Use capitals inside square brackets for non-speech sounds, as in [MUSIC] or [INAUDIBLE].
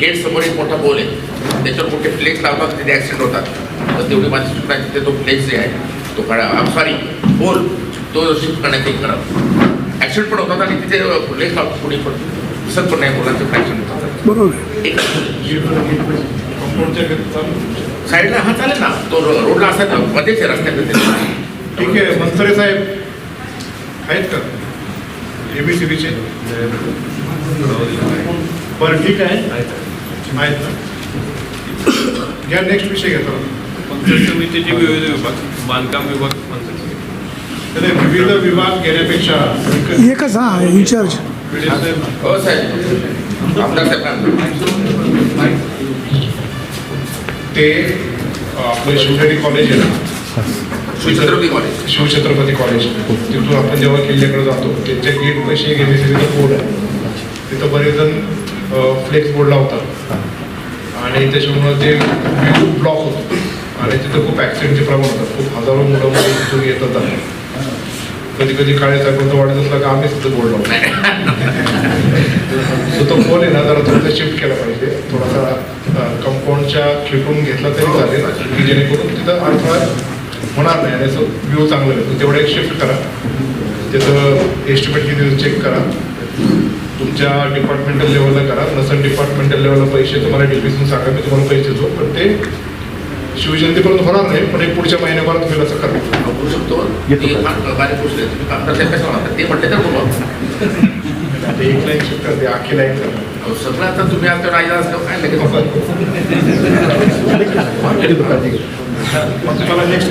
Gate समोर एक मोठा पोल आहे. त्याच्यावर मोठे फ्लेक्स लावतात तिथे ॲक्सिडेंट होतात. तर तेवढी माझी आहे, तिथे तो फ्लेक्स जे आहे तो काढा सॉरी पोल तो शिफ्ट करण्यात येईल करा ॲक्सिडेंट पण होतात आणि तिथे फ्लेक्स लावतात कोणी पण. दिसत पण नाही मुलांचं फ्रॅक्शन होतात. बरोबर. एक साईडला हा चालेल ना. तो रोडला असायचा मध्येच आहे रस्त्यात ठीक आहे मनसरे साहेब. आहेत का? एबीसीबीचे बरं ठीक आहे. आहेत ना? घ्या नेक्स्ट विषय घेतो. पंचायत समितीचे विविध विभाग बांधकाम विभाग पंचायत विविध विभाग घेण्यापेक्षा एकच हा इन्चार्ज हो साहेब. ते आपलं शिवनेरी कॉलेज आहे ना? छत्रपती कॉलेज शिवछत्रपती कॉलेज तिथून आपण जेव्हा किल्ल्याकडे जातो त्यांच्या गेट पैसे घेण्याचे बोर्ड आहे. तिथं बरेच जण फ्लेक्स बोर्ड लावतात. आणि त्याच्यामुळं ते व्ह्यू ब्लॉक होतो. आणि तिथं खूप ॲक्सिडेंटचे प्रमाण होतात खूप हजारो मुलं मुली तिथून येतात आहे कधी कधी काळे साहेबांचं वाटत असलं का आम्हीच तिथं बोर्ड लावतो. सो [LAUGHS] तो फोन आहे ना जरा थोडासा शिफ्ट केला पाहिजे. थोडासा कंपाऊंडच्या खेटून घेतला तरी चालेल. की जेणेकरून तिथं अडथळा होणार नाही. आणि असं व्ह्यू चांगलं येतो तेवढं एक शिफ्ट करा. त्याचं एस्टिमेट किती चेक करा. तुमच्या डिपार्टमेंटल लेवलला करा. नसेल डिपार्टमेंटल लेवलला पैसे तुम्हाला डीपीसून सांगा मी तुम्हाला पैसे देतो. पण ते शिवजयंतीपर्यंत होणार नाही पण एक पुढच्या महिन्याभरात होईल असं करा. करू शकतो ते तुम्ही ते म्हटले तर बोलवा एक लाईन शिफ्ट करते आखी लाईन सगळं आता तुम्ही आता राहिला असल्यावर काय लगेच? [LAUGHS] तुम्हाला नेक्स्ट